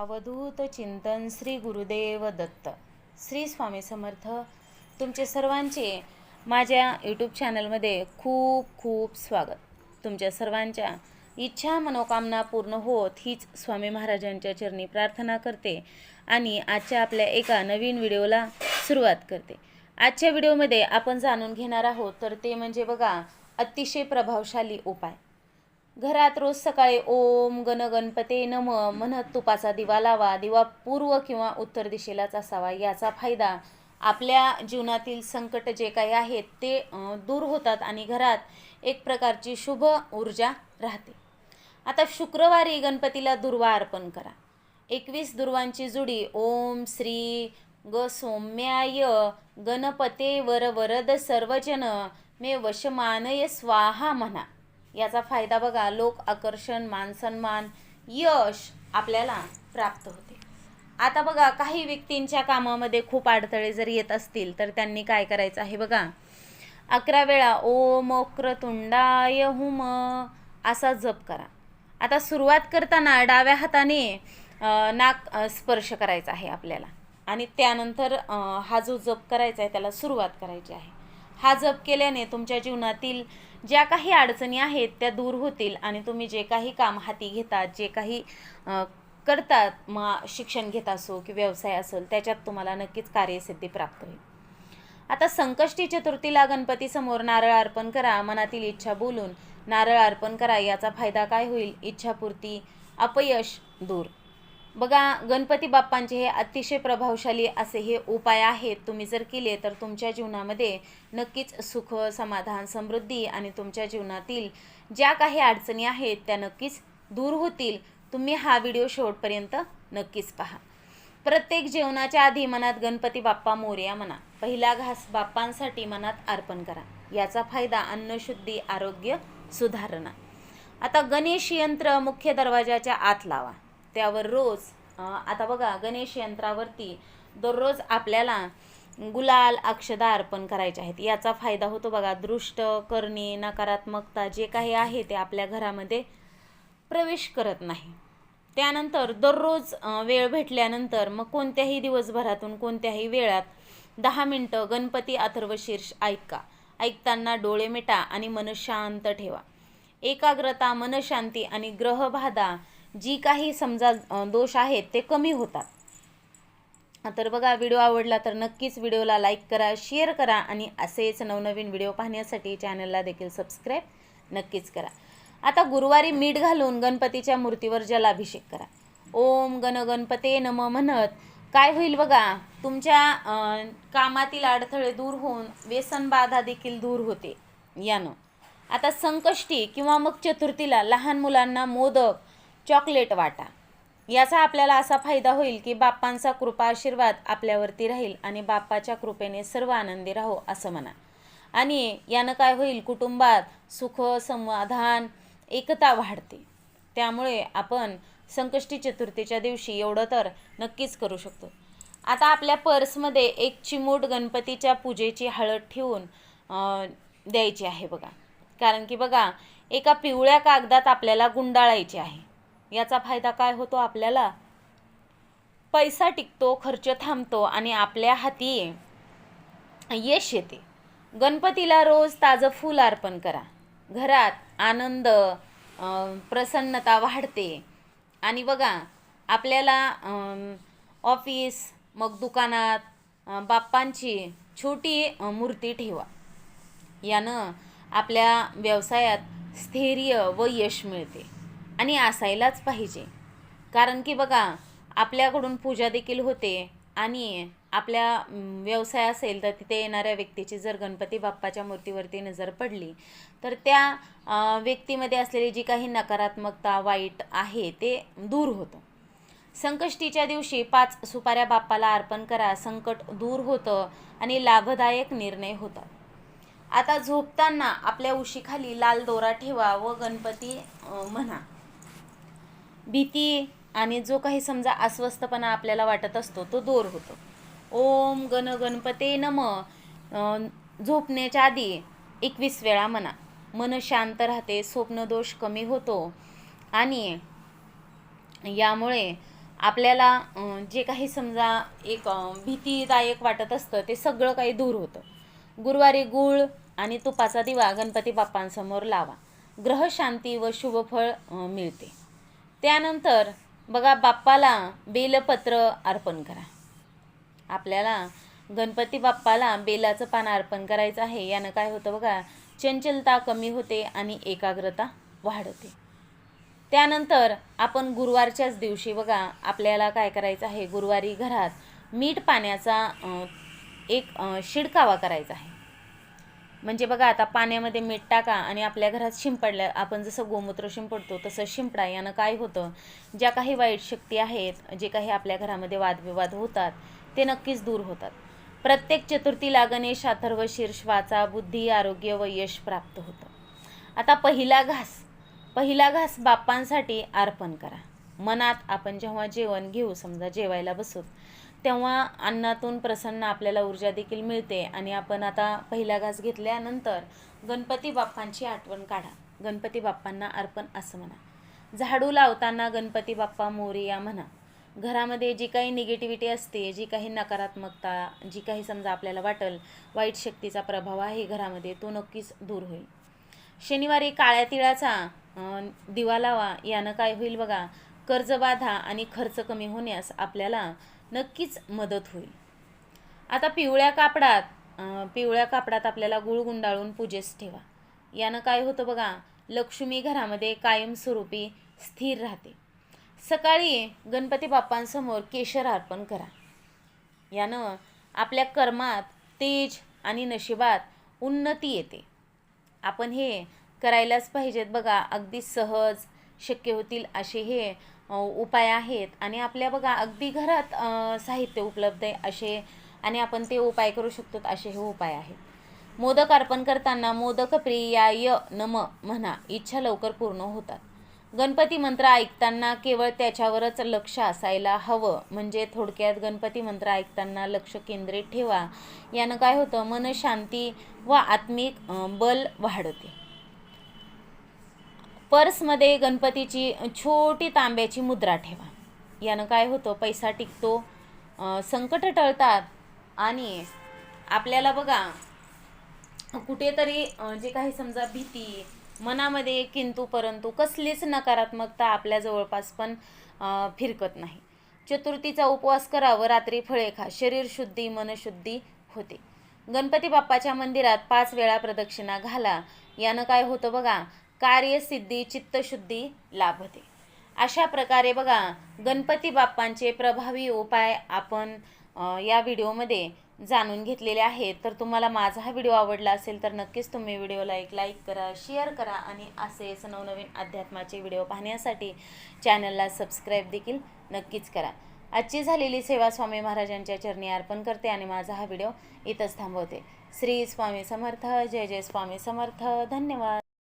अवधूत चिंतन श्री गुरुदेव दत्त. श्री स्वामी समर्थ. तुमचे सर्वांचे माझ्या यूट्यूब चॅनलमध्ये खूप खूप स्वागत. तुमच्या सर्वांच्या इच्छा मनोकामना पूर्ण होत हीच स्वामी महाराजांच्या चरणी प्रार्थना करते आणि आजच्या आपल्या एका नवीन व्हिडिओला सुरुवात करते. आजच्या व्हिडिओमध्ये आपण जाणून घेणार आहोत तर ते म्हणजे बघा अतिशय प्रभावशाली उपाय. घरात रोज सकाळी ओम गण गणपते नम म्हणत तुपाचा दिवा लावा दिवा पूर्व किंवा उत्तर दिशेलाच असावा याचा फायदा आपल्या जीवनातील संकट जे काही आहेत ते दूर होतात आणि घरात एक प्रकारची शुभ ऊर्जा राहते. आता शुक्रवारी गणपतीला दुर्वा अर्पण करा. एकवीस दुर्वांची जुडी ओम श्री ग सौम्याय गणपते वर वरद सर्वजन मे वशमानय स्वाहा म्हणा याचा फायदा बघा लोक आकर्षण मानसन्मान यश आपल्याला प्राप्त होते. आता बघा काही व्यक्तींच्या कामामध्ये खूप अडथळे जर येत असतील तर त्यांनी काय करायचं आहे बघा? अकरा वेळा ओ मोक्र तुंडाय हुम असा जप करा. आता सुरुवात करताना डाव्या हाताने नाक स्पर्श करायचा आहे आपल्याला. आणि त्यानंतर हा जो जप करायचा आहे त्याला सुरुवात करायची आहे. हा जप केल्याने तुमच्या जीवनातील ज्या काही अडचणी आहेत त्या दूर होतील आणि तुम्ही जे काही काम हाती घेतात जे काही करतात मग शिक्षण घेत असो की व्यवसाय असेल त्याच्यात तुम्हाला नक्कीच कार्यसिद्धी प्राप्त होईल. आता संकष्टी चतुर्थीला गणपतीसमोर नारळ अर्पण करा मनातील इच्छा बोलून नारळ अर्पण करा याचा फायदा काय होईल? इच्छापूर्ती अपयश दूर. बघा गणपती बाप्पांचे हे अतिशय प्रभावशाली असे हे उपाय आहेत. तुम्ही जर केले तर तुमच्या जीवनामध्ये नक्कीच सुख समाधान समृद्धी आणि तुमच्या जीवनातील ज्या काही अडचणी आहेत त्या नक्कीच दूर होतील. तुम्ही हा व्हिडिओ शेवटपर्यंत नक्कीच पहा. प्रत्येक जेवणाच्या आधी मनात गणपती बाप्पा मोर्या म्हणा. पहिला घास बाप्पांसाठी मनात अर्पण करा. याचा फायदा अन्नशुद्धी आरोग्य सुधारणा. आता गणेश यंत्र मुख्य दरवाजाच्या आत लावा. त्यावर रोज आता बघा गणेश यंत्रावरती दररोज आपल्याला गुलाल अक्षदा अर्पण करायचे आहेत. याचा फायदा होतो बघा दृष्ट करणे नकारात्मकता जे काही आहे ते आपल्या घरामध्ये प्रवेश करत नाही. त्यानंतर दररोज वेळ भेटल्यानंतर मग कोणत्याही दिवसभरातून कोणत्याही वेळात दहा मिनटं गणपती अथर्वशीर्ष ऐका. ऐकताना डोळे मिटा आणि मन शांत ठेवा. एकाग्रता मनशांती आणि ग्रहबाधा जी काही समजा दोष आहेत ते कमी होतात. तर बघा व्हिडिओ आवडला तर नक्कीच व्हिडिओला लाईक करा शेअर करा आणि असेच नवनवीन व्हिडिओ पाहण्यासाठी चॅनलला देखील सबस्क्राईब नक्कीच करा. आता गुरुवारी मीठ घालून गणपतीच्या मूर्तीवर जलाभिषेक करा. ओम गण गणपते नम म्हणत. काय होईल बघा तुमच्या कामातील अडथळे दूर होऊन व्यसन बाधा देखील दूर होते. यानं. आता संकष्टी किंवा मग चतुर्थीला लहान मुलांना मोदक चॉकलेट वाटा. याचा आपल्याला असा फायदा होईल की बाप्पांचा कृपा आशीर्वाद आपल्यावरती राहील आणि बाप्पाच्या कृपेने सर्व आनंदी राहो असं म्हणा. आणि यानं काय होईल कुटुंबात सुख समाधान एकता वाढते. त्यामुळे आपण संकष्टी चतुर्थीच्या दिवशी एवढं तर नक्कीच करू शकतो. आता आपल्या पर्समध्ये एक चिमूट गणपतीच्या पूजेची हळद ठेवून द्यायची आहे बघा. कारण की बघा एका पिवळ्या कागदात आपल्याला गुंडाळायची आहे. याचा फायदा काय होतो आपल्याला? पैसा टिकतो खर्च थांबतो आणि आपल्या हाती यश येते. गणपतीला रोज ताजं फूल अर्पण करा. घरात आनंद प्रसन्नता वाढते. आणि बघा आपल्याला ऑफिस मग दुकानात बाप्पांची छोटी मूर्ती ठेवा. यानं आपल्या व्यवसायात स्थैर्य व यश मिळते. आणि असायलाच पाहिजे. कारण की बघा आपल्याकडून पूजा देखील होते आणि आपल्या व्यवसाय असेल तर तिथे येणाऱ्या व्यक्तीची जर गणपती बाप्पाच्या मूर्तीवरती नजर पडली तर त्या व्यक्तीमध्ये असलेली जी काही नकारात्मकता वाईट आहे ते दूर होतं. संकष्टीच्या दिवशी पाच सुपाऱ्या बाप्पाला अर्पण करा संकट दूर होतं आणि लाभदायक निर्णय होतात. आता झोपताना आपल्या उशीखाली लाल दोरा ठेवा व गणपती म्हणा. भीती आणि जो काही समजा अस्वस्थपणा आपल्याला वाटत असतो तो दूर होतो. ओम गण गणपते नम झोपण्याच्या आधी एकवीस वेळा म्हणा. मन शांत राहते स्वप्नदोष कमी होतो आणि यामुळे आपल्याला जे काही समजा एक भीतीदायक वाटत असतं ते सगळं काही दूर होतं. गुरुवारी गूळ आणि तुपाचा दिवा गणपती बाप्पांसमोर लावा. ग्रहशांती व शुभफळ मिळते. त्यानंतर बघा बाप्पाला बेलपत्र अर्पण करा. आपल्याला गणपती बाप्पाला बेलाचं पान अर्पण करायचं आहे. यानं काय होतं बघा चंचलता कमी होते आणि एकाग्रता वाढते. त्यानंतर आपण गुरुवारच्याच दिवशी बघा आपल्याला काय करायचं आहे? गुरुवारी घरात मीठ पाण्याचा एक शिडकावा करायचा आहे. म्हणजे बघा आता पाण्यामध्ये मीठ टाका आणि आपल्या घरात शिंपडल्या आपण जसं गोमूत्र शिंपडतो तसं शिंपडा यानं काय होतं? ज्या काही वाईट शक्ती आहेत जे काही आपल्या घरामध्ये वादविवाद होतात ते नक्कीच दूर होतात. प्रत्येक चतुर्थीला गणेश अथर्व शीर्ष वाचा बुद्धी आरोग्य व यश प्राप्त होतं. आता पहिला घास पहिला घास बाप्पांसाठी अर्पण करा. मनात आपण जेव्हा जेवण घेऊ समजा जेवायला बसू तेव्हा अन्नातून प्रसन्न आपल्याला ऊर्जा देखील मिळते आणि आपण आता पहिला घास घेतल्यानंतर गणपती बाप्पांची आठवण काढा. गणपती बाप्पांना अर्पण असं म्हणा. झाडू लावताना गणपती बाप्पा मोरिया म्हणा. घरामध्ये जी काही निगेटिव्हिटी असते जी काही नकारात्मकता जी काही समजा आपल्याला वाटेल वाईट शक्तीचा प्रभाव आहे घरामध्ये तो नक्कीच दूर होईल. शनिवारी काळ्या तिळाचा दिवा लावा यानं काय होईल बघा. कर्जबाधा आणि खर्च कमी होण्यास आपल्याला नक्कीच मदत होईल. आता पिवळ्या कापडात पिवळ्या कापडात आपल्याला गुळ गुंडाळून पूजेस ठेवा. यानं काय होतं बघा लक्ष्मी घरामध्ये कायमस्वरूपी स्थिर राहते. सकाळी गणपती बाप्पांसमोर केशर अर्पण करा. यानं आपल्या कर्मात तेज आणि नशिबात उन्नती येते. आपण हे करायलाच पाहिजेत बघा अगदी सहज शक्य होतील असे हे उपाय आहेत. आणि आपल्या बघा अगदी घरात साहित्य उपलब्ध आहे असे आणि आपण ते उपाय करू शकतो असे हे उपाय आहेत. मोदक अर्पण करताना मोदक प्रियाय नम म्हणा इच्छा लवकर पूर्ण होतात. गणपती मंत्र ऐकताना केवळ त्याच्यावरच लक्ष असायला हवं. म्हणजे थोडक्यात गणपती मंत्र ऐकताना लक्ष केंद्रित ठेवा. यानं काय होतं? मन शांती व आत्मिक बल वाढते. पर्समध्ये गणपतीची छोटी तांब्याची मुद्रा ठेवा. यानं काय होतं पैसा टिकतो संकट टळतात आणि आपल्याला बघा कुठेतरी जे काही समजा भीती मनामध्ये किंतु परंतु कसलीच नकारात्मकता आपल्या जवळपास पण फिरकत नाही. चतुर्थीचा उपवास करा व रात्री फळे खा. शरीर शुद्धी मनशुद्धी होते. गणपती बाप्पाच्या मंदिरात पाच वेळा प्रदक्षिणा घाला. यानं काय होतं बघा कार्यसिद्धी चित्तशुद्धी लाभते. अशा प्रकारे बघा गणपती बाप्पांचे प्रभावी उपाय आपण या व्हिडिओमध्ये जाणून घेतलेले आहेत. तर तुम्हाला माझा हा व्हिडिओ आवडला असेल तर नक्कीच तुम्ही व्हिडिओला एक लाईक करा शेअर करा आणि असेच नवनवीन अध्यात्माचे व्हिडिओ पाहण्यासाठी चॅनलला सबस्क्राईब देखील नक्कीच करा. आजची झालेली सेवा स्वामी महाराजांच्या चरणी अर्पण करते आणि माझा हा व्हिडिओ इथंच थांबवते. श्री स्वामी समर्थ जय जय स्वामी समर्थ. धन्यवाद.